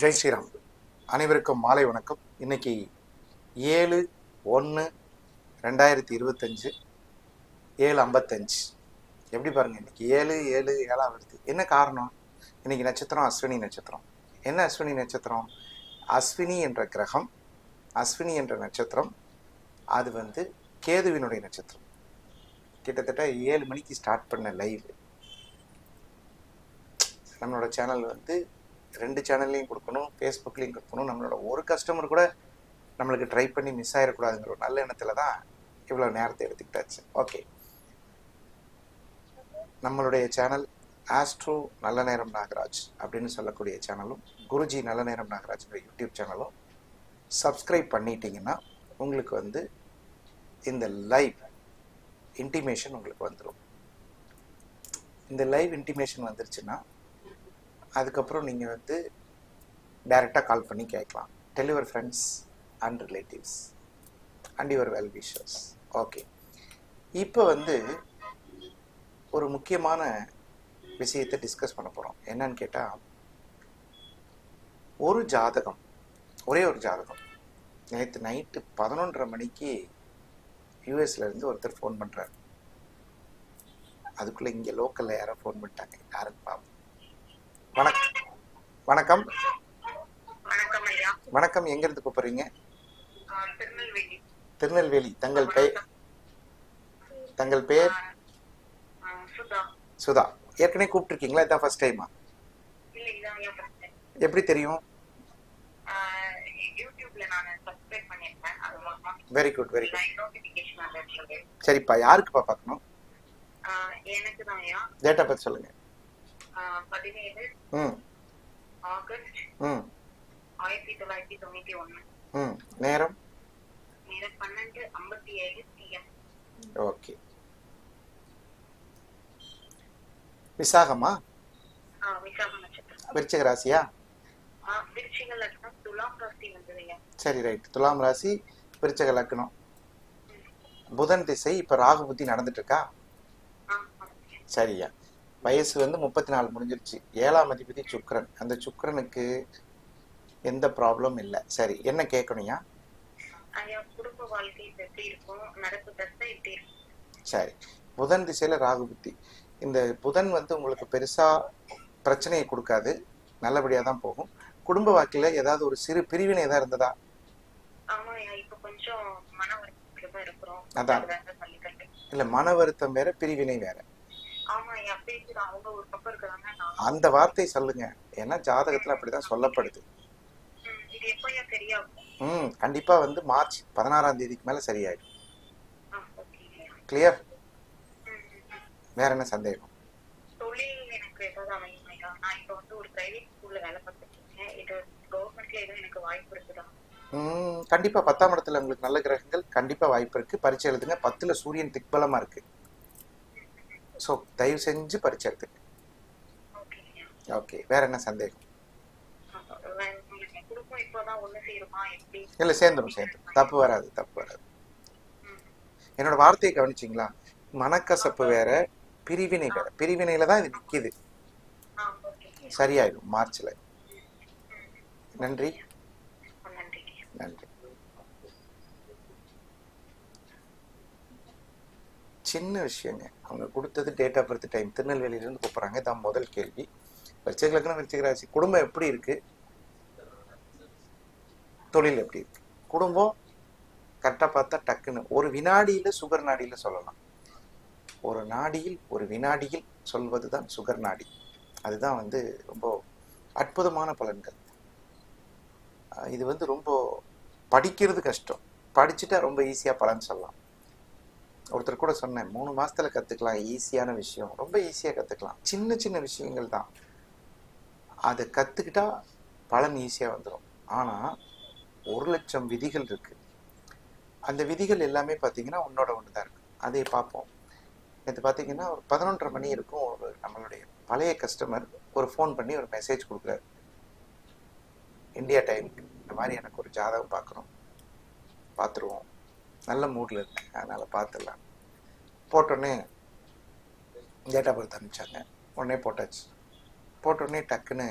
ஜெய் ஸ்ரீராம். அனைவருக்கும் மாலை வணக்கம். இன்னைக்கு ஏழு ஒன்று ரெண்டாயிரத்தி இருபத்தஞ்சு ஏழு ஐம்பத்தஞ்சு. எப்படி பாருங்கள் இன்னைக்கு ஏழு ஏழு ஏழாம் வருது. என்ன காரணம்? இன்னைக்கு நட்சத்திரம் அஸ்வினி நட்சத்திரம். என்ன அஸ்வினி நட்சத்திரம்? அஸ்வினி என்ற கிரகம் அஸ்வினி என்ற நட்சத்திரம் அது வந்து கேதுவினுடைய நட்சத்திரம். கிட்டத்தட்ட ஏழு மணிக்கு ஸ்டார்ட் பண்ண லைவ் நம்மளோட சேனல் வந்து ரெண்டு சேனல்லையும் கொடுக்கணும் ஃபேஸ்புக்லேயும் கொடுக்கணும். நம்மளோட ஒரு கஸ்டமர் கூட நம்மளுக்கு ட்ரை பண்ணி மிஸ் ஆகிடக்கூடாதுங்கிற ஒரு நல்ல எண்ணத்தில் தான் இவ்வளோ நேரத்தை எடுத்துக்கிட்டாச்சு. ஓகே நம்மளுடைய சேனல் ஆஸ்ட்ரோ நல்ல நேரம் நாகராஜ் அப்படின்னு சொல்லக்கூடிய சேனலும் குருஜி நல்ல நேரம் நாகராஜ்ங்கிற யூடியூப் சேனலும் சப்ஸ்கிரைப் பண்ணிட்டீங்கன்னா உங்களுக்கு வந்து இந்த லைவ் இன்டிமேஷன் உங்களுக்கு வந்துடும் இந்த லைவ் இன்டிமேஷன் வந்துருச்சுன்னா அதுக்கப்புறம் நீங்கள் வந்து டைரெக்டாக கால் பண்ணி கேட்கலாம். Deliver friends and relatives and your well wishers okay இப்போ வந்து ஒரு முக்கியமான விஷயத்தை டிஸ்கஸ் பண்ண போகிறோம் என்னன்னு கேட்டால் ஒரு ஜாதகம் ஒரே ஒரு ஜாதகம். நேற்று நைட்டு பதினொன்றரை மணிக்கு யூஎஸ்லேருந்து ஒருத்தர் ஃபோன் பண்ணுறாரு அதுக்குள்ளே இங்கே லோக்கலில் யாரோ ஃபோன் பண்ணிட்டாங்க. யாருன்னு பார்ப்போம் வணக்கம். வணக்கம் வணக்கம். வணக்கம் எங்கேருந்து கூப்பிடுறீங்க? திருநெல்வேலி. தங்கள் பெயர் தங்கள் பெயர்? சுதா. ஏற்கனவே கூப்பிட்டுருக்கீங்களா? இதான் ஃபர்ஸ்ட் டைமா. எப்படி தெரியும்? வெரி குட் வெரி குட் சரிப்பா. யாருக்குப்பா பார்க்கணும்? ஐயா. டேட்டா பற்றி சொல்லுங்க. பதினேழு ஆகஸ்ட் ஆயிரத்தி தொள்ளாயிரத்தி தொண்ணூத்தி ம் நேரம்? நேரம் பன்னெண்டு ஐம்பத்தி ஏழு பிஎம் ஓகே. விசாகமா? விருச்சிக ராசியா? சரி ரைட் துலாம் ராசி விருச்சக லக்னம். புதன் திசை இப்போ ராகு புத்தி நடந்துட்டு இருக்கா. சரியா. வயசு வந்து முப்பத்தி நாலு முடிஞ்சிருச்சு. ஏழாம் அதிபதி சுக்கிரன். அந்த சுக்கிரனுக்கு எந்த ப்ராப்ளம் இல்லை. சரி என்ன கேட்கணும்யா சரி. புதன் திசையில ராகு புத்தி. இந்த புதன் வந்து உங்களுக்கு பெருசா பிரச்சனையை கொடுக்காது. நல்லபடியா தான் போகும். குடும்ப வாக்கில ஏதாவது ஒரு சிறு பிரிவினை இருந்ததா? தான் இருக்கிறோம். அதான். இல்ல மன வருத்தம் வேற பிரிவினை வேற ஆமா ஐயா பேசுற அவங்க ஒரு பக்கம் இருக்கிறாங்க நான் அந்த வார்த்தை சொல்லுங்க. ஏன்னா ஜாதகத்துல அப்படிதான் சொல்லப்படுது. ம், கண்டிப்பா வந்து மார்ச் பதினாறாம் தேதிக்கு மேல சரியாயிடும். கிளியர். வேற என்ன சந்தேகம்? கண்டிப்பா பத்தாம் இடத்துல உங்களுக்கு நல்ல கிரகங்கள் கண்டிப்பா வாய்ப்பு இருக்கு. பரீட்சை எழுதுங்க. பத்துல சூரியன் திக்பலமா இருக்கு. ஸோ தயவு செஞ்சு பரீட்சை ஓகே வேற என்ன சந்தேகம்? இல்லை சேர்ந்துடும் சேர்ந்துடும் தப்பு வராது தப்பு வராது. என்னோட வார்த்தையை கவனிச்சிங்களா? மனக்கசப்பு வேற பிரிவினை வேற. பிரிவினையில தான் இது நிற்கிது சரியாயிடும் மார்ச்ல. நன்றி. நன்றி ஐயா. நன்றி சின்ன விஷயங்க. அவங்க கொடுத்தது டேட் ஆஃப் பர்த் டைம் திருநெல்வேலியிலேருந்து கூப்பிட்றாங்க. இதான் முதல் கேள்வி. விருச்சிக லக்னம் விருச்சிக ராசி. குடும்பம் எப்படி இருக்குது தொழில் எப்படி இருக்குது குடும்பம் கரெக்டாக பார்த்தா டக்குன்னு. ஒரு வினாடியில் சுகர் நாடியில் சொல்லலாம். ஒரு நாடியில் ஒரு வினாடியில் சொல்வது தான் சுகர் நாடி. அதுதான் வந்து ரொம்ப அற்புதமான பலன்கள். இது வந்து ரொம்ப படிக்கிறது கஷ்டம். படிச்சுட்டா ரொம்ப ஈஸியாக பலன் சொல்லலாம். ஒருத்தர் கூட சொன்னேன் மூணு மாசத்துல கத்துக்கலாம் ஈஸியான விஷயம் ரொம்ப ஈஸியா கத்துக்கலாம். சின்ன சின்ன விஷயங்கள் தான். அதை கத்துக்கிட்டா பலன் ஈஸியா வந்துடும் ஆனா ஒரு லட்சம் விதிகள் இருக்கு. அந்த விதிகள் எல்லாமே பார்த்தீங்கன்னா உன்னோட ஒன்று தான் இருக்கு. அதை பார்ப்போம் இது பார்த்தீங்கன்னா ஒரு பதினொன்றரை மணி இருக்கும் ஒரு நம்மளுடைய பழைய கஸ்டமர் ஒரு ஃபோன் பண்ணி ஒரு மெசேஜ் கொடுக்குறாரு. இந்தியா டைமுக்கு இந்த மாதிரி எனக்கு ஒரு ஜாதகம் பார்க்குறோம் பார்த்துருவோம் நல்ல மூடில் இருக்கேன் அதனால் பார்த்துடலாம் போட்டோன்னே டேட் ஆஃப் பர்த் அனுப்பிச்சாங்க. உடனே போட்டாச்சு. போட்டோடனே டக்குன்னு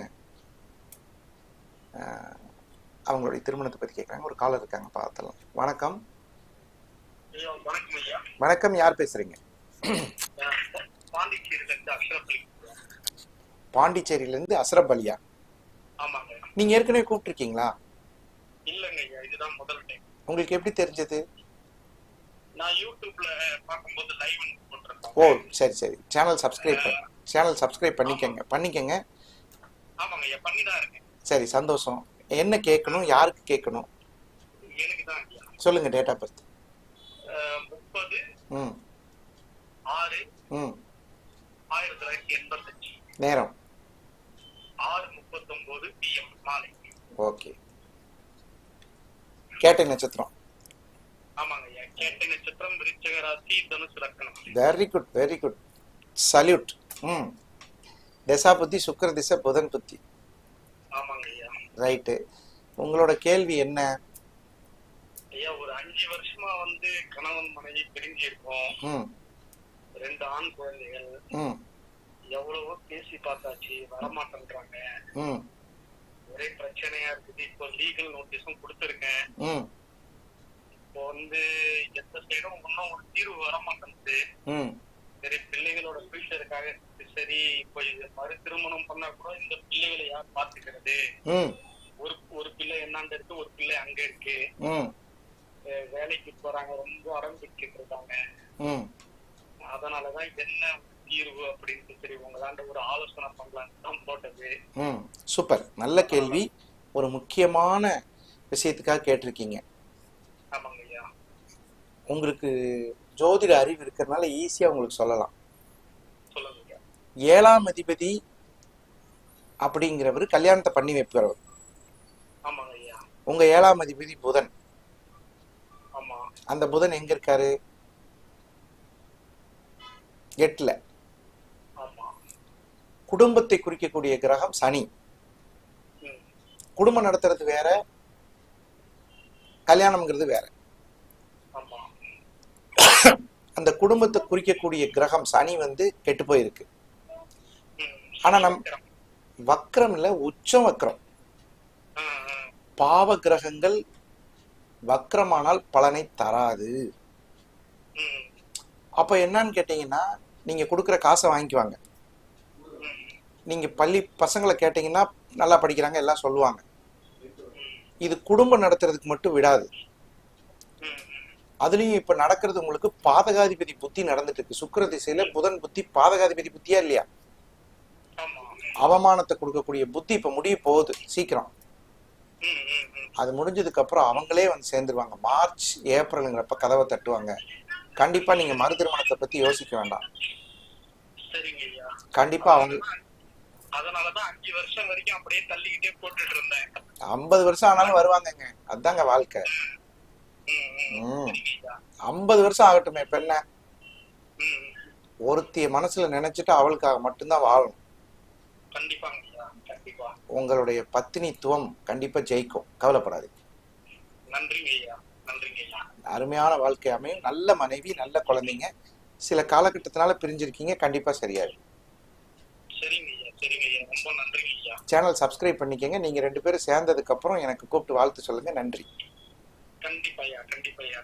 அவங்களுடைய திருமணத்தை பற்றி கேட்குறாங்க ஒரு காலர் இருக்காங்க பார்த்தலாம் வணக்கம். வணக்கம் யார் பேசுறீங்க? பாண்டிச்சேரியில இருந்து அஸ்ரப் அலியா. நீங்க ஏற்கனவே கூப்பிட்டுருக்கீங்களா? உங்களுக்கு எப்படி தெரிஞ்சது? நான் யூடியூப்ல பார்க்கும்போது லைவ் ஓ போட்டிருக்கேன் சரி. சரி சேனல் சப்ஸ்கிரைப் சேனல் சப்ஸ்கிரைப் பண்ணிக்கங்க. பண்ணிக்கங்க. ஆமாங்க பண்ணி தான் இருக்கேன். சரி சந்தோஷம். என்ன கேட்கணும் யாருக்கு கேட்கணும்? எனக்கு தான் சொல்லுங்க டேட் ஆஃப் பர்த் முப்பது ம். ஆறு ம். ஆயிரத்தி தொள்ளாயிரத்தி எண்பத்தஞ்சு. நேரம். ஆறு முப்பத்தொன்பது பிஎம் மாலை. ஓகே. கேட்டை நட்சத்திரம். ஆமாங்க. கேட்டை நட்சத்திரம் விருச்சக ராசி தனுசு லக்கணம். Very good very good salute ம் திசா புத்தி சுக்கர திசை புதன் புத்தி. ஆமாங்க ஐயா. ரைட்டு உங்களோட கேள்வி என்ன? ஐயா ஒரு அஞ்சு வருஷமா வந்து கணவன் மனைவி பிரிஞ்சு இருக்கோம். ம் ரெண்டு ஆண் குழந்தைகள். ம் எவ்வளவோ பேசி பார்த்தாச்சு வரமாட்டேன்றாங்க. ம் ஒரே பிரச்சனையா இருக்குது. இப்போ லீகல் நோட்டீஸும் கொடுத்துருக்கேன். ம் இப்போ வந்து எந்த சைடும் இன்னும் ஒரு தீர்வு வர மாட்டேங்குது. சரி பிள்ளைகளோட ஃபியூச்சருக்காக சரி இப்போ இது மறு திருமணம் பண்ணா கூட இந்த பிள்ளைகளை யார் பாத்துக்கிறது ஒரு ஒரு பிள்ளை என்னாண்ட இருக்கு? ஒரு பிள்ளை அங்க இருக்கு. வேலைக்கு போறாங்க. ரொம்ப ஆரம்பிச்சுட்டு இருக்காங்க. அதனாலதான் என்ன தீர்வு அப்படின்ட்டு சரி உங்களாண்ட ஒரு ஆலோசனை பண்ணலான்னு தான் போட்டது. சூப்பர். நல்ல கேள்வி. ஒரு முக்கியமான விஷயத்துக்காக கேட்டிருக்கீங்க. உங்களுக்கு ஜோதிட அறிவு இருக்கிறதுனால ஈஸியாக உங்களுக்கு சொல்லலாம். ஏழாம் அதிபதி அப்படிங்கிறவர் கல்யாணத்தை பண்ணி ஐயா. உங்க ஏழாம் அதிபதி புதன். அந்த புதன் எங்க இருக்காரு? எட்டுல. ஆமா. குடும்பத்தை குறிக்கக்கூடிய கிரகம் சனி. குடும்பம் நடத்துறது வேற கல்யாணம்ங்கிறது வேற ஆமா அந்த குடும்பத்தை குறிக்கக்கூடிய கிரகம் சனி வந்து கெட்டு போயிருக்கு. ஆனா நம் வக்ரம் இல்ல உச்சம் வக்ரம். பாவ கிரகங்கள் வக்ரமானால் பலனை தராது. அப்ப என்னன்னு கேட்டீங்கன்னா நீங்க கொடுக்குற காசை வாங்கிக்குவாங்க. நீங்க பள்ளி பசங்களை கேட்டீங்கன்னா நல்லா படிக்கிறாங்க எல்லாம் சொல்லுவாங்க. இது குடும்பம் நடத்துறதுக்கு மட்டும் விடாது. அதுலயும் இப்ப நடக்கிறது உங்களுக்கு பாதகாதிபதி புத்தி நடந்துட்டு இருக்கு சுக்கிர திசையில புதன் புத்தி பாதகாதிபதி புத்தியா இல்லையா? அவமானத்தை கொடுக்கக்கூடிய புத்தி இப்ப முடிய போகுது சீக்கிரம். அது முடிஞ்சதுக்கு அப்புறம் அவங்களே வந்து சேர்ந்துருவாங்க. மார்ச் ஏப்ரலுங்கிறப்ப கதவை தட்டுவாங்க. கண்டிப்பா நீங்க மறு திருமணத்தை பத்தி யோசிக்க வேண்டாம். கண்டிப்பா அவங்க அதனாலதான் அஞ்சு வருஷம் வரைக்கும் அப்படியே தள்ளிக்கிட்டே போட்டுட்டு இருந்தேன். ஐம்பது வருஷம் ஆனாலும் வருவாங்கங்க. அதாங்க வாழ்க்கை. ஐம்பது வருஷம் ஆகட்டுமே இப்ப என்ன. ஒருத்திய மனசுல நினைச்சிட்டு அவளுக்காக மட்டும்தான் வாழணும். உங்களுடைய பத்தினித்துவம் கண்டிப்பா ஜெயிக்கும். கவலைப்படாதீங்க. அருமையான வாழ்க்கை அமையும். நல்ல மனைவி நல்ல குழந்தைங்க. சில காலகட்டத்தினால பிரிஞ்சிருக்கீங்க கண்டிப்பா சரியாயிடும். சேனல் சப்ஸ்கிரைப் பண்ணிக்கங்க. நீங்க ரெண்டு பேரும் சேர்ந்ததுக்கு அப்புறம் எனக்கு கூப்பிட்டு வாழ்த்து சொல்லுங்க. நன்றி. கண்டிப்பா ஐயா கண்டிப்பா ஐயா.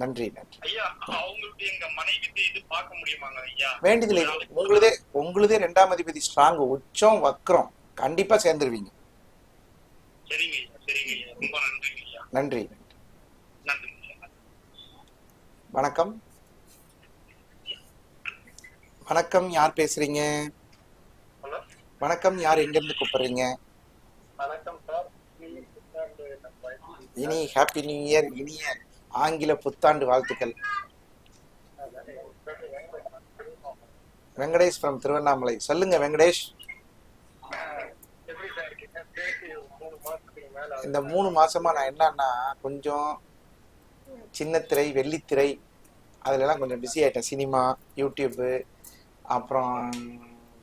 நன்றி நன்றி ஐயா அவங்களுக்கு எங்க மனைவி இது பார்க்க முடியுமாங்க ஐயா? வேண்டியதில்லை. உங்களுதே உங்களுதே ரெண்டாம் அதிபதி ஸ்ட்ராங் உச்சம் வக்ரம். கண்டிப்பா சேர்ந்துருவீங்க. சரிங்க ஐயா சரிங்க ஐயா. ரொம்ப நன்றிங்க ஐயா. நன்றி. வணக்கம். வணக்கம் யார் பேசுறீங்க? வணக்கம் யார் எங்க இருந்து கூப்பிடுறீங்க? வணக்கம் சார் நீங்க புத்தாண்டு நல்வாழ்த்து. இனி ஹாப்பி நியூ இயர் இனிய ஆங்கில புத்தாண்டு வாழ்த்துக்கள். வெங்கடேஷ் ஃப்ரம் திருவண்ணாமலை. சொல்லுங்க வெங்கடேஷ். இந்த மூணு மாசமா நான் என்னன்னா கொஞ்சம் சின்னத்திரை வெள்ளித்திரை அதுலலாம் கொஞ்சம் பிஸி ஆயிட்டேன். சினிமா யூடியூப்பு அப்புறம்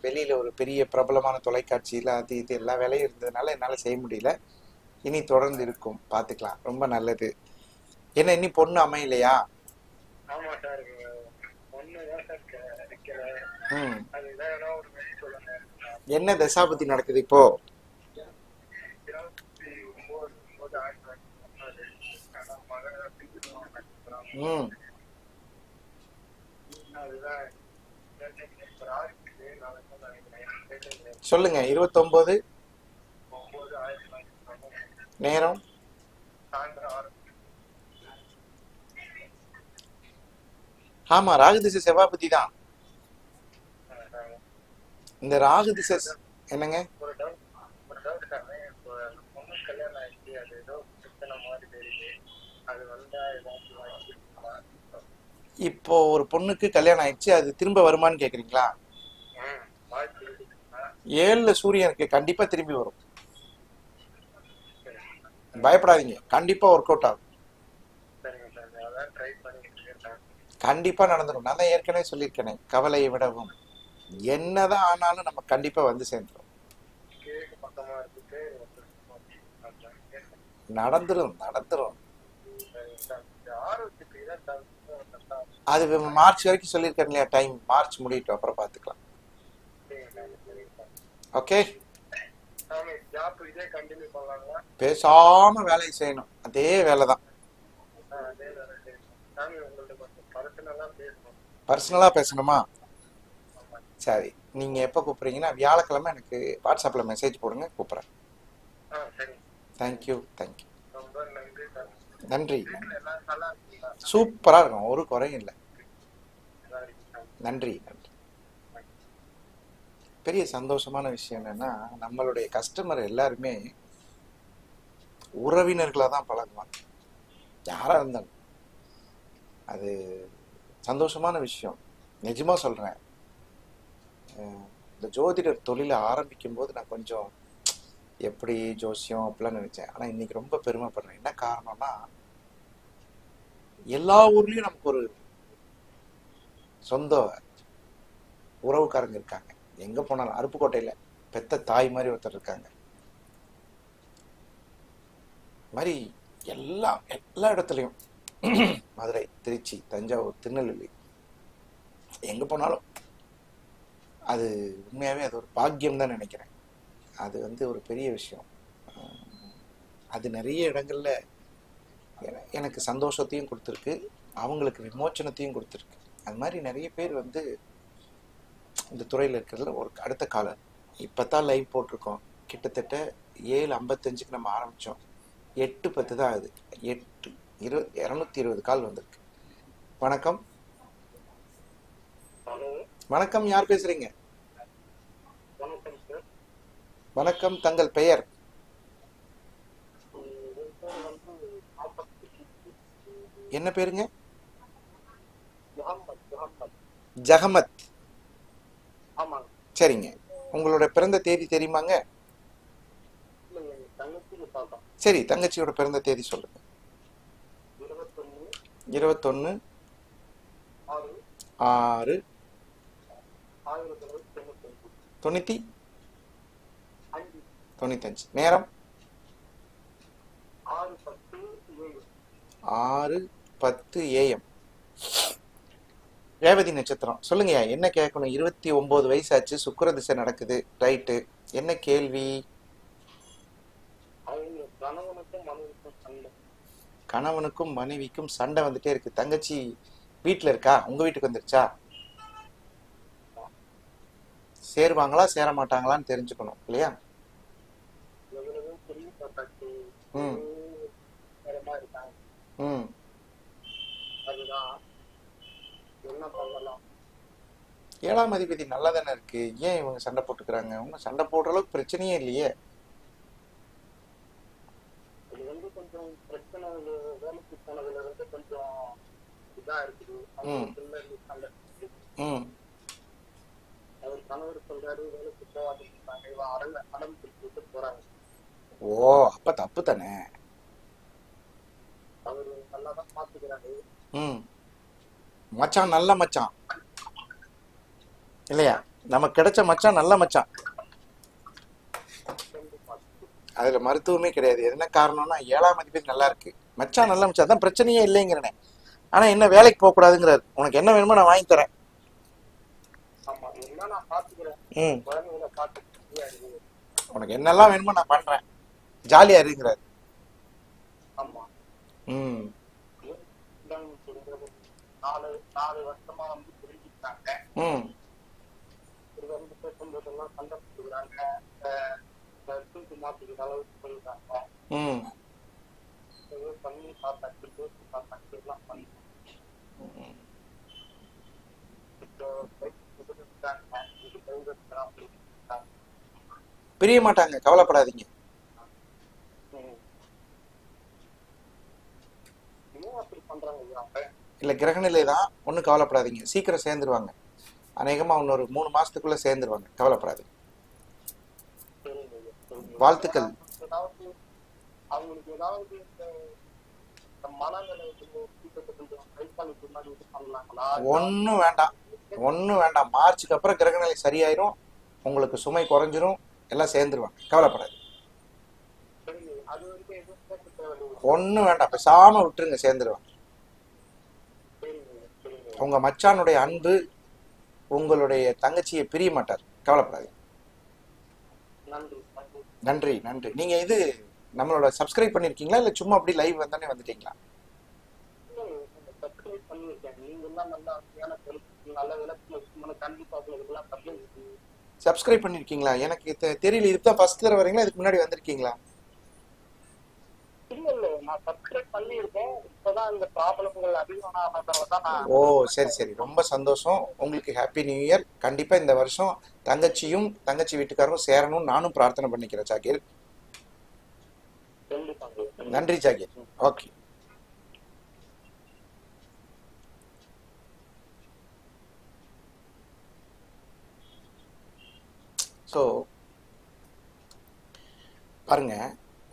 வெளியில் ஒரு பெரிய பிரபலமான தொலைக்காட்சியில் அது இது எல்லா வேலையும் இருந்ததுனால என்னால் செய்ய முடியல. இனி தொடர்ந்து இருக்கும். பார்த்துக்கலாம். ரொம்ப நல்லது. என்ன இனி பொண்ணு அமையலையா? என்ன தசாபதி நடக்குது இப்போ? ம். சொல்லுங்க. தொள்ளாயிரத்தி நேரம்? ஆமா ராகு திசை செவ்வாபதி தான். இந்த ராகு திசை என்னங்க? இப்போ ஒரு பொண்ணுக்கு கல்யாணம் ஆயிடுச்சு அது திரும்ப வருமான்னு கேக்குறீங்களா? ஏழுல சூரியன் இருக்கு கண்டிப்பா திரும்பி வரும். பயப்படாதீங்க. கண்டிப்பா ஒர்க் அவுட் ஆகும். சரிங்க சார். அதான் ட்ரை பண்ணிட்டு இருக்கேன் கண்டிப்பா நடந்துடும் நான் தான் ஏற்கனவே சொல்லியிருக்கேனே கவலையை விடவும். என்னதான் ஆனாலும் நம்ம கண்டிப்பா வந்து சேர்ந்துடும் தான் தவிர்த்து அது மார்ச் வரைக்கும் சொல்லியிருக்கேன் இல்லையா டைம் மார்ச் முடியட்டும் அப்புறம் பார்த்துக்கலாம் ஓகே சாமி ஜாப் இதே கண்டினியூ பண்ணலாங்களா பேசாம வேலையை செய்யணும். அதே வேலை தான் பர்சனலா பேசணும். சரி. நீங்க எப்போ கூப்பிடுறீங்கன்னா வியாழக்கிழமை எனக்கு வாட்ஸ்அப்ல மெசேஜ் போடுங்க கூப்பிடுறேன். தேங்க்யூ தேங்க்யூ நன்றி சூப்பரா இருக்கும். ஒரு குறையும் இல்லை. நன்றி நன்றி. பெரிய சந்தோஷமான விஷயம் என்னன்னா நம்மளுடைய கஸ்டமர் எல்லாருமே உறவினர்களாக தான் பழகுவாங்க. யாரா இருந்தாலும். அது சந்தோஷமான விஷயம். நிஜமா சொல்றேன். இந்த ஜோதிடர் தொழிலை ஆரம்பிக்கும் போது நான் கொஞ்சம் எப்படி ஜோசியம் அப்படிலாம் நினைச்சேன். ஆனா இன்னைக்கு ரொம்ப பெருமைப்படுறேன். என்ன காரணம்னா எல்லா ஊர்லயும் நமக்கு ஒரு சொந்த உறவுக்காரங்க இருக்காங்க. எங்க போனாலும் அருப்புக்கோட்டையில பெத்த தாய் மாதிரி ஒருத்தர் இருக்காங்க. இது மாதிரி எல்லா எல்லா இடத்துலையும் மதுரை திருச்சி தஞ்சாவூர் திருநெல்வேலி எங்க போனாலும் அது உண்மையாவே அது ஒரு பாக்கியம் தான் நினைக்கிறேன். அது வந்து ஒரு பெரிய விஷயம். அது நிறைய இடங்கள்ல எனக்கு சந்தோஷத்தையும் கொடுத்துருக்கு. அவங்களுக்கு விமோச்சனத்தையும் கொடுத்துருக்கு. அது மாதிரி நிறைய பேர் வந்து இந்த துறையில் இருக்கிறதுல ஒரு அடுத்த காலம் இப்போ தான் லைவ் போட்டிருக்கோம். கிட்டத்தட்ட ஏழு ஐம்பத்தஞ்சுக்கு நம்ம ஆரம்பித்தோம் எட்டு பத்து தான் ஆகுது எட்டு இரு இரநூத்தி இருபது கால் வந்திருக்கு. வணக்கம். வணக்கம் யார் பேசுறீங்க? வணக்கம் தங்கள் பெயர்? என்ன பேருங்க? ஆமாங்க சரிங்க. உங்களோட பிறந்த தேதி தெரியுமாங்க? சரி தங்கச்சியோட பிறந்த தேதி சொல்லுங்க. இருபத்தொன்னு. ஆறு. தொள்ளாயிரத்தி தொண்ணூத்தஞ்சு. நேரம்? ஆறு பத்து ஏஎம் ரேவதி நட்சத்திரம். சொல்லுங்கய்யா என்ன கேட்கணும்? இருபத்தி ஒன்பது வயசாச்சு சுக்கிர திசை நடக்குது ரைட்டு. என்ன கேள்வி? கணவனுக்கும் மனைவிக்கும் சண்டை வந்துட்டே இருக்கு. தங்கச்சி வீட்டில் இருக்கா? உங்க வீட்டுக்கு வந்துருச்சா? சேருவாங்களா சேர மாட்டாங்களான்னு தெரிஞ்சுக்கணும் இல்லையா? ம். ம் அதுதான் என்ன பண்ணலாம் ஏழாம் அதிபதி நல்லா தானே இருக்கு. ஏன் இவங்க சண்டை போட்டுக்கிறாங்க? அவங்க சண்டை போடுற அளவுக்கு பிரச்சனையே இல்லையே. ஓ அப்ப தப்பு தானே? ம். மச்சான் நல்ல மச்சான். இல்லையா? நமக்கு கிடைச்ச மச்சான் நல்ல மச்சான். அதுல மருத்துவமே கிடையாது. என்ன காரணம்னா ஏழாம் அதிபதி நல்லா இருக்கு. மச்சான் நல்ல மச்சான். அதான் பிரச்சனையே இல்லைங்கிறனே. ஆனா என்ன வேலைக்கு போக கூடாதுங்கிறாரு உனக்கு என்ன வேணுமோ நான் வாங்கி தரேன். ம். உனக்கு என்னெல்லாம் வேணுமோ நான் பண்றேன். ஜாலியா இருக்குங்கிறாரு ம் இல்லைன்னு தெரிஞ்சது நாலு நாலு வருஷமா வந்து புரிஞ்சுக்கிட்டாங்க ம் இது வந்து பேசும்போதெல்லாம் சண்டை போட்டுக்கிறாங்க தூக்கி மாத்திக்கிற அளவுக்கு போயிருக்காங்க ம் ஏதோ பண்ணி பார்த்தாச்சு பேசி பார்த்தாச்சு எல்லாம் பண்ணி இப்போ இருக்காங்க இது கைவிட்டாங்க பிரிய மாட்டாங்க கவலைப்படாதீங்க. ஏன் அப்படி பண்றாங்க ஐயா அவங்க இல்லை கிரகநிலை தான் ஒன்றும் கவலைப்படாதீங்க. சீக்கிரம் சேர்ந்துருவாங்க. அநேகமாக இன்னொரு மூணு மாசத்துக்குள்ள சேர்ந்துருவாங்க. கவலைப்படாதீங்க. வாழ்த்துக்கள். ஒன்றும் வேண்டாம். ஒன்றும் வேண்டாம். மார்ச்சுக்கு அப்புறம் கிரகநிலை சரியாயிரும். உங்களுக்கு சுமை குறைஞ்சிரும். எல்லாம் சேர்ந்துருவாங்க. கவலைப்படாது ஒன்றும் வேண்டாம். பேசாம விட்டுருங்க. சேர்ந்துருவாங்க. உங்க மச்சானுடைய அன்பு உங்களுடைய தங்கச்சியை பிரிய மாட்டார். கவலைப்படாதீங்க. நன்றி நன்றி. நீங்க இது நம்மளோட சப்ஸ்கிரைப் பண்ணிருக்கீங்களா? இல்ல சும்மா அப்படி லைவ் வந்தானே வந்துட்டீங்களா? சப்ஸ்கிரைப் பண்ணிருக்கீங்களா? எனக்கு தெரியல. இதுதான் ஃபர்ஸ்ட் தடவை வரீங்களா? இதுக்கு முன்னாடி வந்திருக்கீங்களா? நான் சப்ஸ்கிரைப் பண்ணியிருக்கேன். இப்பதான் இந்த தான் நான் ஓ சரி சரி. ரொம்ப சந்தோஷம். உங்களுக்கு ஹாப்பி நியூ இயர் கண்டிப்பா இந்த வருஷம் தங்கச்சியும் தங்கச்சி வீட்டுக்காரரும் சேரணும்னு நானும் பிரார்த்தனை பண்ணிக்கிறேன் ஜாகிர். நன்றி ஜாகிர். ஓகே. ஸோ பாருங்க.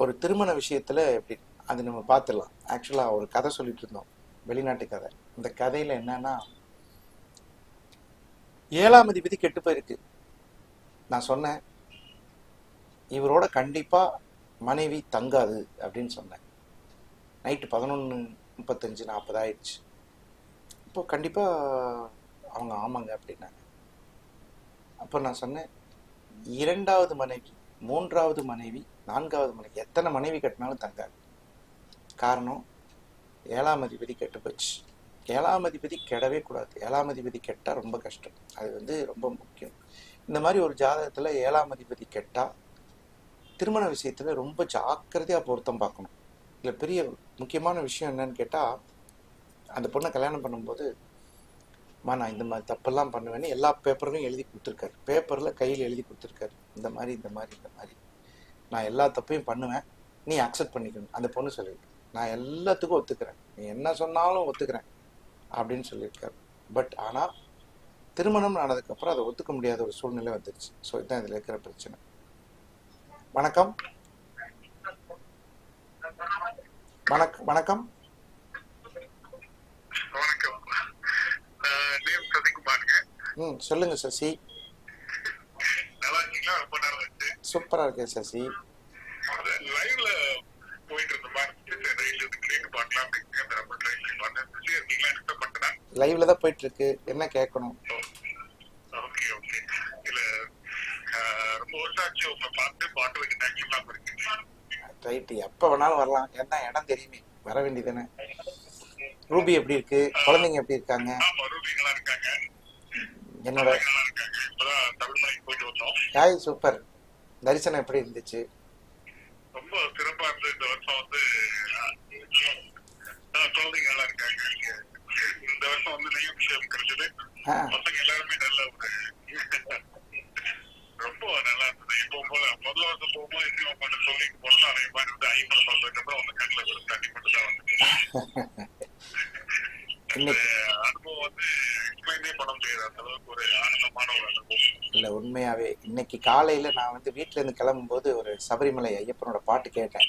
ஒரு திருமண விஷயத்துல எப்படி அது நம்ம பார்த்துடலாம் ஆக்சுவலாக ஒரு கதை சொல்லிட்டு இருந்தோம். வெளிநாட்டு கதை. இந்த கதையில் என்னன்னா ஏழாம் அதிபதி கெட்டு போயிருக்கு. நான் சொன்னேன் இவரோட கண்டிப்பாக மனைவி தங்காது அப்படின்னு சொன்னேன். நைட்டு பதினொன்று முப்பத்தஞ்சு நாற்பது ஆயிடுச்சு. இப்போ கண்டிப்பாக அவங்க ஆமாங்க அப்படின்னாங்க. அப்போ நான் சொன்னேன் இரண்டாவது மனைவி மூன்றாவது மனைவி நான்காவது மனைவி எத்தனை மனைவி கட்டினாலும் தங்காது. காரணம் ஏழாம் அதிபதி கெட்டு போச்சு. ஏழாம் அதிபதி கெடவே கூடாது. ஏழாம் அதிபதி கெட்டால் ரொம்ப கஷ்டம். அது வந்து ரொம்ப முக்கியம். இந்த மாதிரி ஒரு ஜாதகத்தில் ஏழாம் அதிபதி கெட்டால் திருமண விஷயத்துல ரொம்ப ஜாக்கிரதையாக பொருத்தம் பார்க்கணும். இல்லை பெரிய முக்கியமான விஷயம் என்னன்னு கேட்டால் அந்த பொண்ணை கல்யாணம் பண்ணும்போது மா நான் இந்த மாதிரி தப்பெல்லாம் பண்ணுவேன்னு எல்லா பேப்பரையும் எழுதி கொடுத்துருக்காரு. பேப்பரில் கையில் எழுதி கொடுத்துருக்காரு. இந்த மாதிரி இந்த மாதிரி இந்த மாதிரி. நான் எல்லா தப்பையும் பண்ணுவேன். நீ அக்செப்ட் பண்ணிக்கணும். அந்த பொண்ணு சொல்லியிருக்கு நான் எல்லாத்துக்கும் ஒத்துக்கிறேன். நீ என்ன சொன்னாலும் ஒத்துக்கிறேன் அப்படின்னு சொல்லியிருக்காரு. பட் ஆனால் திருமணம் ஆனதுக்கப்புறம் அதை ஒத்துக்க முடியாத ஒரு சூழ்நிலை வந்துருச்சு. ஸோ இதுதான் இதில் இருக்கிற பிரச்சனை. வணக்கம். வணக்கம். வணக்கம். ம் சொல்லுங்க சசி. சூப்பரா இருக்கேன் சசி லைவ்ல போயிட்டு இருந்த மாதிரி ரயில் இருந்து கேட்டு பார்க்கலாம் அப்படின்னு அந்த நம்பர் ட்ரை பண்ணி பார்த்தேன் பிஸியா இருக்கீங்களா டிஸ்டர்ப் பண்ணிட்டேன் லைவ்ல தான் போயிட்டு இருக்கு என்ன கேட்கணும்? ஓகே ஓகே இல்ல ரொம்ப வருஷம் ஆச்சு உங்களை பார்த்து பாட்டு வைக்க தேங்க்லாம் இருக்கீங்க ரைட்டு எப்போ வேணாலும் வரலாம். என்ன இடம் தெரியுமே. வர வேண்டியதானே ரூபி எப்படி இருக்கு? குழந்தைங்க எப்படி இருக்காங்க? என்னோட ஹாய் சூப்பர் தரிசனம் எப்படி இருந்துச்சு? ரொம்ப சிறப்பா இருந்தது இந்த வருஷம் வந்து ஆஹ், குழந்தைங்க நல்லா இருக்காங்க இங்க. இந்த வருஷம் வந்து நெய்யும் விஷயம் கிடைச்சது ஆ பசங்க எல்லாருமே நல்ல ஒரு ரொம்ப நல்லா இருந்தது. இப்போ போல முதல் வருஷம் போகும்போது இன்னும் கொஞ்சம் சொல்லிட்டு போனோம் அதே மாதிரி வந்து ஐம்பது பார்த்ததுக்கு அப்புறம் வந்து கண்ணில் ஒரு தண்ணி மட்டும் தான் வந்து அனுபவம் வந்து எக்ஸ்பிளைனே பண்ண முடியாது. அந்த அளவுக்கு ஒரு ஆனந்தமான ஒரு அனுபவம். இல்ல உண்மையாவே இன்னைக்கு காலையில நான் வந்து வீட்ல இருந்து கிளம்பும்போது ஒரு சபரிமலை ஐயப்பனோட பாட்டு கேட்டேன்.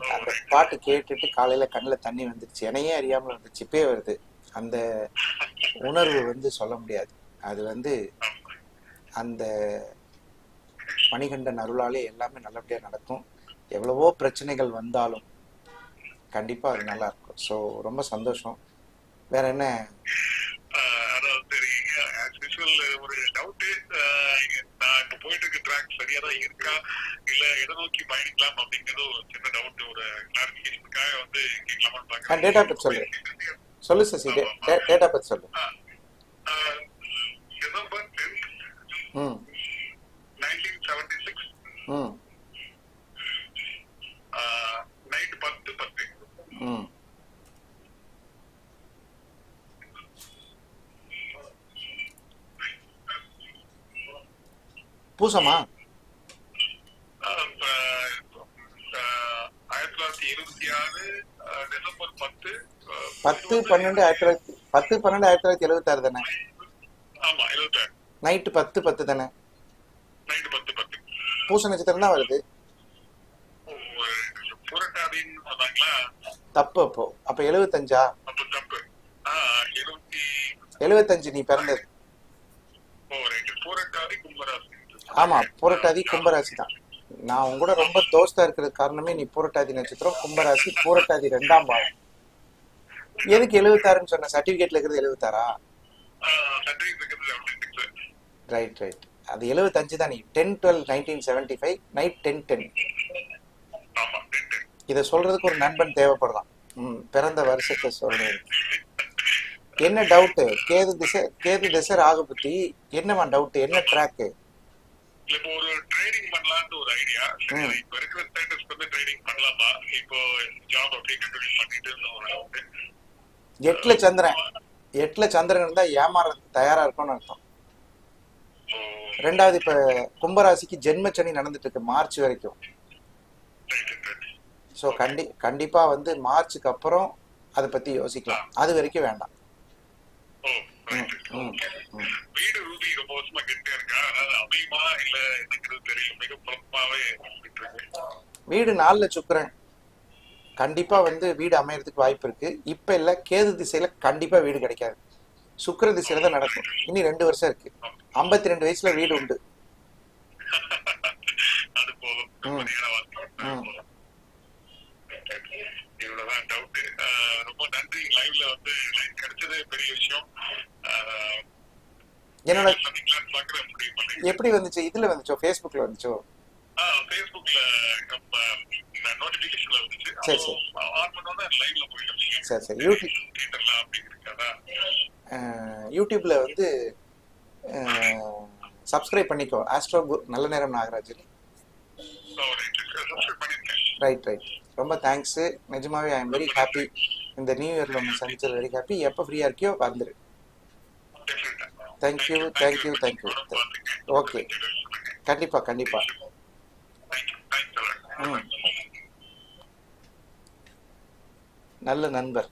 அந்த பாட்டு கேட்டுட்டு காலையில கண்ணுல தண்ணி வந்துருச்சு. என்னையே அறியாமல் வந்துச்சு. இப்பயே வருது. அந்த உணர்வு வந்து சொல்ல முடியாது. அது வந்து அந்த மணிகண்டன் அருளாலே எல்லாமே நல்லபடியா நடக்கும். எவ்வளவோ பிரச்சனைகள் வந்தாலும் கண்டிப்பா அது நல்லா இருக்கும். ஸோ ரொம்ப சந்தோஷம். வேற என்ன? ஒரு டவுட் நான் இப்ப போயிட்டு இருக்க ட்ராக் சரியா தான் இருக்கா? இல்ல எதை நோக்கி பயணிக்கலாம் அப்படிங்கிறது ஒரு சின்ன டவுட் ஒரு கிளாரிபிகேஷன் அதுக்காக வந்து கேட்கலாமான்னு பாக்குறேன் சொல்லு சசி. டேட் ஆஃப் பர்த் சொல்லு. ம். ம். நைட் பத்து பத்து ம். பூசமா ஆஹ், இப்ப, ஆஹ், ஆயிரத்தி தொள்ளாயிரத்தி இருபத்தி ஆறு ஆஹ், டிசம்பர் பத்து ஆஹ், பத்து பன்னெண்டு ஆயிரத்தி தொள்ளாயிரத்தி பத்து பன்னெண்டு ஆயிரத்தி தொள்ளாயிரத்தி எழுபத்தாறு தானே? நைட்டு பத்து பத்து தானே? பூச நட்சத்திரம் தான் வருது. தப்பு அப்போ. அப்ப எழுபத்தஞ்சா எழுபத்தஞ்சு நீ பிறந்தது. ஆமா புரட்டாதி கும்பராசி தான். நான் உங்க கூட ரொம்ப தோஸ்தா இருக்கிறது காரணமே நீ பூரட்டாதி நட்சத்திரம் கும்பராசி பூரட்டாதி ரெண்டாம் பாவம். எதுக்கு எழுபத்தாறுன்னு சொன்ன? சர்டிபிகேட்ல இருக்கிறது எழுபத்தாறா ரைட் ரைட் அது எழுபத்தஞ்சு தான். நீ ten twelve nineteen seventy five night ten ten இதை சொல்றதுக்கு ஒரு நண்பன் தேவைப்படுறான் ம் பிறந்த வருஷத்தை சொல்றது என்ன டவுட்டு கேது திசை கேது திசை ராகு புத்தி என்னவா டவுட் என்ன ட்ராக்கு இப்போ ஒரு ட்ரேடிங் பண்ணலாம்னு ஒரு ஐடியா. இப்ப இருக்கிற ஸ்டேட்டஸ் வந்து ட்ரேடிங் பண்ணலாமா? இப்போ ஜாப் அப்படியே கண்டினியூ பண்ணிட்டு ஒரு எட்டுல சந்திரன். எட்டுல சந்திரன் இருந்தா ஏமாறதுக்கு தயாரா இருக்கும்னு அர்த்தம். ரெண்டாவது இப்ப கும்பராசிக்கு ஜென்மச்சனி நடந்துட்டு இருக்கு மார்ச் வரைக்கும். ஸோ கண்டி கண்டிப்பா வந்து மார்ச்சுக்கு அப்புறம் அதை பத்தி யோசிக்கலாம். அது வரைக்கும் வேண்டாம். வீடு ரூபி ரொம்ப வருஷமா கெட்டே இருக்கா? அதாவது அமையுமா? இல்ல என்னங்கிறது தெரியல. மிக குழப்பமாவே போயிட்டு இருக்கு. வீடு நாலுல சுக்கிரன். கண்டிப்பா வந்து வீடு அமையறதுக்கு வாய்ப்பு இருக்கு. இப்ப இல்ல கேது திசையில கண்டிப்பா வீடு கிடைக்காது. சுக்கிர திசையில தான் நடக்கும். இனி ரெண்டு வருஷம் இருக்கு. ஐம்பத்தி ரெண்டு வயசுல வீடு உண்டு. என்னோட எப்படி வந்துச்சு? இதுல வந்துச்சோ? ஃபேஸ்புக்ல வந்துச்சோ? ஃபேஸ்புக்ல நோட்டிபிகேஷன்ல வந்துச்சு. சரி, சரி. ஆன் லைவ்ல சரி சரி. யூடியூப் யூடியூப்ல வந்து சப்ஸ்கிரைப் பண்ணிக்கோ. ஆஸ்ட்ரோ நல்ல நேரம் நாகராஜ் சப்ஸ்கிரைப் பண்ணிருக்கேன். ரைட் ரைட் ரொம்ப தேங்க்ஸு நிஜமாவே ஐ எம் வெரி ஹாப்பி இந்த நியூ இயர்ல ஒன்று சந்திச்சது வெரி ஹாப்பி எப்போ ஃப்ரீயா இருக்கியோ வந்துரு. தேங்க்யூ தேங்க்யூ தேங்க்யூ ஓகே கண்டிப்பா கண்டிப்பா. ம். நல்ல நண்பர்.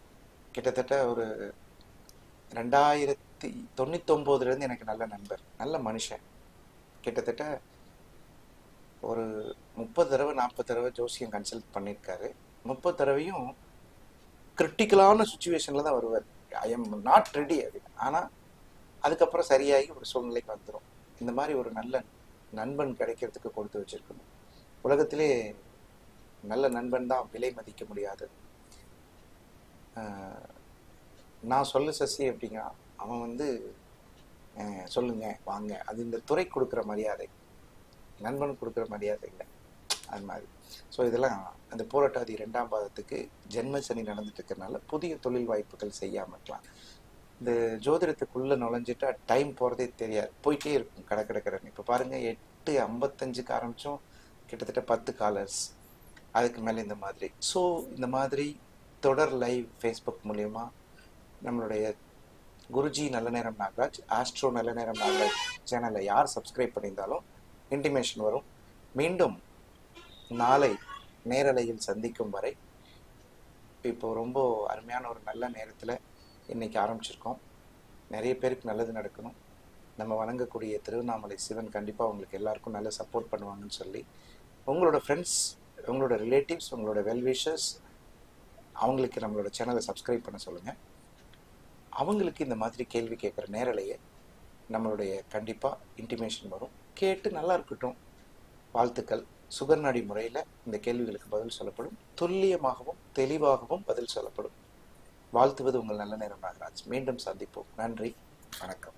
கிட்டத்தட்ட ஒரு ரெண்டாயிரத்தி தொண்ணூத்தொம்போதுலேருந்து எனக்கு நல்ல நண்பர். நல்ல மனுஷன். கிட்டத்தட்ட ஒரு முப்பது தடவை நாற்பது தடவை ஜோசியம் கன்சல்ட் பண்ணியிருக்காரு முப்பது தடவையும் கிரிட்டிக்கலான சுச்சுவேஷனில் தான் வருவார். ஐ எம் நாட் ரெடி அது. ஆனால் அதுக்கப்புறம் சரியாகி ஒரு சூழ்நிலைக்கு வந்துடும் இந்த மாதிரி ஒரு நல்ல நண்பன் கிடைக்கிறதுக்கு கொடுத்து வச்சிருக்கணும். உலகத்திலே நல்ல நண்பன் தான் விலை மதிக்க முடியாது நான் சொல்லு சசி அப்படிங்கிறான். அவன் வந்து சொல்லுங்க வாங்க. அது இந்த துறை கொடுக்குற மரியாதை. நண்பன் கொடுக்குற மரியாதை இல்லை. அது மாதிரி. ஸோ இதெல்லாம் அந்த போராட்டாதி ரெண்டாம் பாதத்துக்கு ஜென்ம சனி நடந்துட்டு இருக்கிறனால புதிய தொழில் வாய்ப்புகள் செய்யாமல் இருக்கலாம். இந்த ஜோதிடத்துக்குள்ளே நுழைஞ்சிட்டா டைம் போகிறதே தெரியாது. போயிட்டே இருக்கும் கடை கடற்கடன் இப்போ பாருங்கள் எட்டு ஐம்பத்தஞ்சுக்கு ஆரம்பித்தோம் கிட்டத்தட்ட பத்து காலர்ஸ் அதுக்கு மேலே இந்த மாதிரி. ஸோ இந்த மாதிரி தொடர் லைவ் ஃபேஸ்புக் மூலயமா நம்மளுடைய குருஜி நல்ல நேரம் நாகராஜ் ஆஸ்ட்ரோ நல்ல நேரம் நாகராஜ் சேனலை யார் சப்ஸ்கிரைப் பண்ணியிருந்தாலும் இன்டிமேஷன் வரும். மீண்டும் நாளை நேரலையில் சந்திக்கும் வரை இப்போ ரொம்ப அருமையான ஒரு நல்ல நேரத்தில் இன்னைக்கு ஆரம்பிச்சிருக்கோம். நிறைய பேருக்கு நல்லது நடக்கணும். நம்ம வணங்கக்கூடிய திருவண்ணாமலை சிவன் கண்டிப்பாக உங்களுக்கு எல்லாருக்கும் நல்லா சப்போர்ட் பண்ணுவாங்கன்னு சொல்லி உங்களோட ஃப்ரெண்ட்ஸ் உங்களோட ரிலேட்டிவ்ஸ் உங்களோட வெல்விஷர்ஸ் அவங்களுக்கு நம்மளோட சேனலை சப்ஸ்கிரைப் பண்ண சொல்லுங்கள் அவங்களுக்கு இந்த மாதிரி கேள்வி கேட்குற நேரலையே நம்மளுடைய கண்டிப்பாக இன்டிமேஷன் வரும். கேட்டு நல்லா இருக்கட்டும். வாழ்த்துக்கள். சுகர்நடி முறையில் இந்த கேள்விகளுக்கு பதில் சொல்லப்படும். துல்லியமாகவும் தெளிவாகவும் பதில் சொல்லப்படும். வாழ்த்துவது உங்கள் நல்ல நேரம் நாகராஜ். மீண்டும் சந்திப்போம். நன்றி. வணக்கம்.